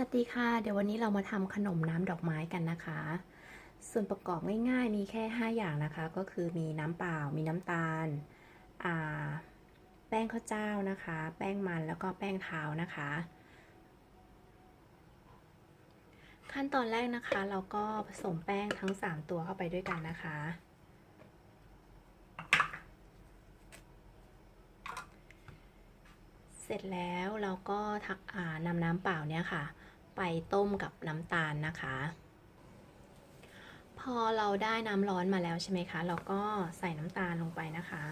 สวัสดีค่ะ เดี๋ยววันนี้เรามาทำขนมน้ำดอกไม้กันนะคะ ส่วนประกอบง่ายๆมีแค่ 5 อย่างนะคะ ก็คือมีน้ำเปล่า มีน้ำตาลาแป้งข้าวเจ้านะคะ แป้งมันแล้วก็แป้งเท้านะคะ ขั้นตอนแรกนะคะ เราก็ผสมแป้งทั้ง 3 ตัวเข้าไปด้วยกันนะคะ เสร็จแล้วเราก็ทักนำน้ำเปล่าเนี่ยค่ะ ไปต้มกับน้ำตาลนะคะ พอเราได้น้ำร้อนมาแล้วใช่ไหมคะ เราก็ใส่น้ำตาลลงไปนะคะ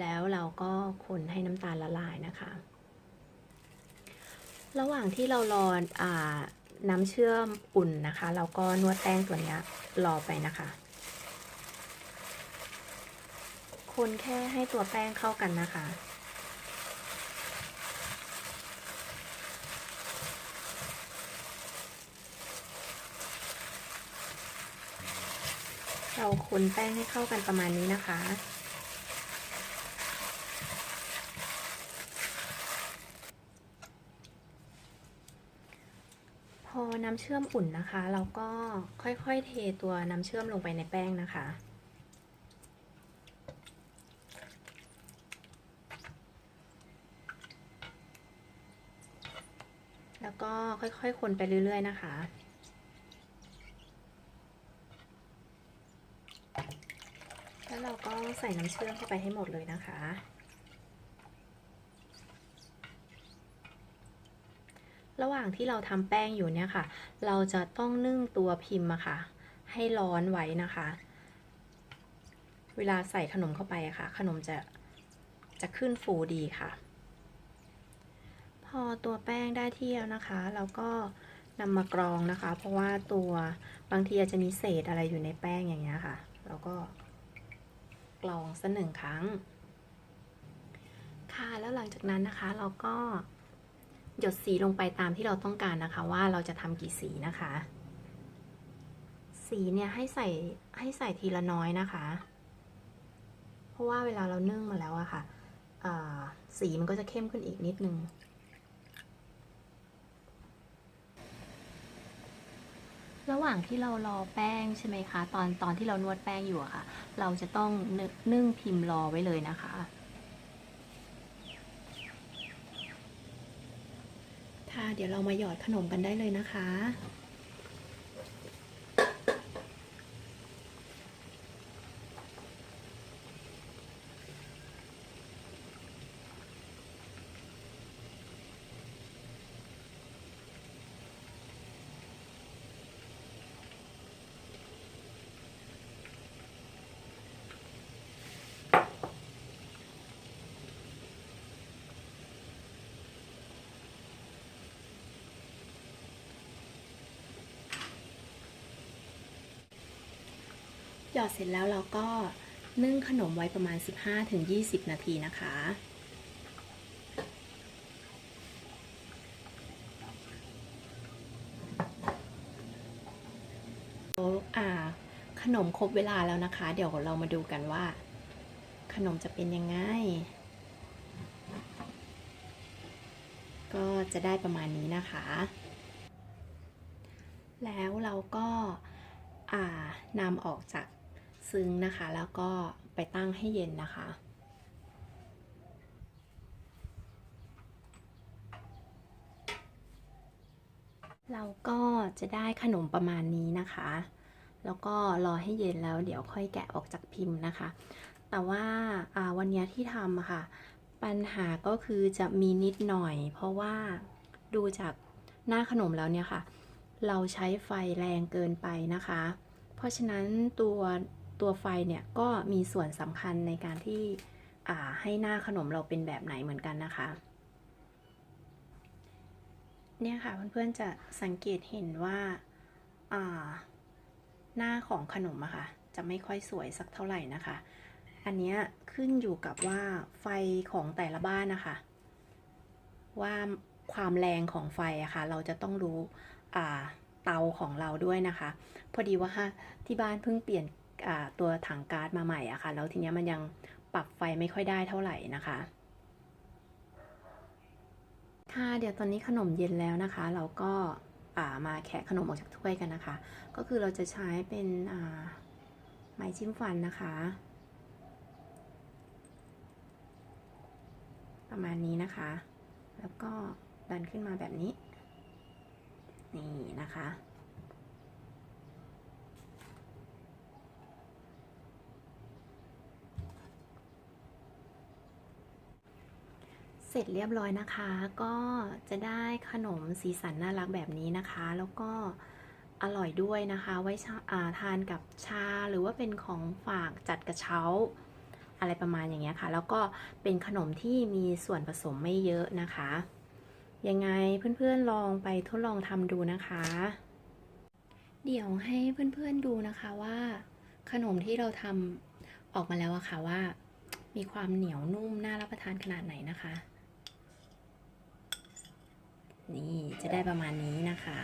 แล้วเราก็คนให้น้ำตาลละลายนะคะ ระหว่างที่เรารออ่าน้ำเชื่อมอุ่นนะคะ เราก็นวดแป้งตัวนี้รอไปนะคะ คนแค่ให้ตัวแป้งเข้ากันนะคะ เราคนแป้งให้เข้ากันประมาณนี้นะคะ พอน้ำเชื่อมอุ่นนะคะ เราก็ค่อยๆเทตัวน้ำเชื่อมลงไปในแป้งนะคะแล้วก็ค่อยๆ คนไปเรื่อย ๆ นะคะ แล้วเราก็ใส่น้ำเชื่อมเข้าไปให้หมดเลยนะคะ ระหว่างที่เราทำแป้งอยู่เนี่ยค่ะ เราจะต้องนึ่งตัวพิมพ์อะค่ะ ให้ร้อนไว้นะคะ เวลาใส่ขนมเข้าไปอะค่ะ ขนมจะจะขึ้นฟูดีค่ะ พอตัวแป้งได้ที่แล้วนะคะ เราก็นำมากรองนะคะ เพราะว่าตัวบางทีอาจจะมีเศษอะไรอยู่ในแป้งอย่างเงี้ยค่ะเราก็ กรองสักหนึ่งครั้ง ค่ะแล้วหลังจากนั้นนะคะเราก็หยดสีลงไปตามที่เราต้องการนะคะ ว่าเราจะทำกี่สีนะคะ สีเนี่ยให้ใส่ให้ใส่ทีละน้อยนะคะ เพราะว่าเวลาเรานึ่งมาแล้วอะค่ะอ่าสีมันก็จะเข้มขึ้นอีกนิดนึง ระหว่างที่เรารอแป้งใช่ไหมคะ ตอนตอนที่เรานวดแป้งอยู่อะค่ะ เราจะต้องนึกนึ่งพิมพ์รอไว้เลยนะคะ ค่ะ เดี๋ยวเรามาหยอดขนมกันได้เลยนะคะ อดเสร็จแล้วเราก็นึ่งขนมไว้ประมาณ 15-20 นาทีนะคะอ่าขนมครบเวลาแล้วนะคะ เดี๋ยวเรามาดูกันว่า ขนมจะเป็นยังไง ก็จะได้ประมาณนี้นะคะ แล้วเราก็อ่านำออกจาก ซึ้งนะคะ แล้วก็ไปตั้งให้เย็นนะคะ เราก็จะได้ขนมประมาณนี้นะคะ แล้วก็รอให้เย็นแล้วเดี๋ยวค่อยแกะออกจากพิมพ์นะคะ แต่ว่าาวันนี้ที่ทำค่ะ ปัญหาก็คือจะมีนิดหน่อย เพราะว่าดูจากหน้าขนมแล้วเนี่ยค่ะ เราใช้ไฟแรงเกินไปนะคะ เพราะฉะนั้นตัว ตัวไฟเนี่ยก็มีส่วนสำคัญในการที่ให้หน้าขนมเราเป็นแบบไหนเหมือนกันนะคะ เนี่ยค่ะเพื่อนๆจะสังเกตเห็นว่าาหน้าของขนมอะค่ะจะไม่ค่อยสวยสักเท่าไหร่นะคะ อันนี้ขึ้นอยู่กับว่าไฟของแต่ละบ้านนะคะ ว่าความแรงของไฟอะค่ะเราจะต้องรู้เตาของเราด้วยนะคะ พอดีว่าที่บ้านเพิ่งเปลี่ยน ตัวถังก๊าซมาใหม่อะค่ะ แล้วทีเนี้ยมันยังปรับไฟไม่ค่อยได้เท่าไหร่นะคะค่ะเดี๋ยวตอนนี้ขนมเย็นแล้วนะคะ เราก็ามาแคะขนมออกจากถ้วยกันนะคะ ก็คือเราจะใช้เป็นไม้จิ้มฟันนะคะ ประมาณนี้นะคะ แล้วก็ดันขึ้นมาแบบนี้ นี่นะคะ เสร็จเรียบร้อยนะคะ ก็จะได้ขนมสีสันน่ารักแบบนี้นะคะ แล้วก็อร่อยด้วยนะคะ ไว้าาทานกับชาหรือว่าเป็นของฝากจัดกระเช้า อะไรประมาณอย่างเงี้ยค่ะ แล้วก็เป็นขนมที่มีส่วนผสมไม่เยอะนะคะ ยังไงเพื่อนๆลองไปทดลองทำดูนะคะ เดี๋ยวให้เพื่อนๆดูนะคะว่า ขนมที่เราทำออกมาแล้วอะค่ะว่า มีความเหนียวนุ่มน่ารับประทานขนาดไหนนะคะ นี่จะได้ประมาณนี้นะคะ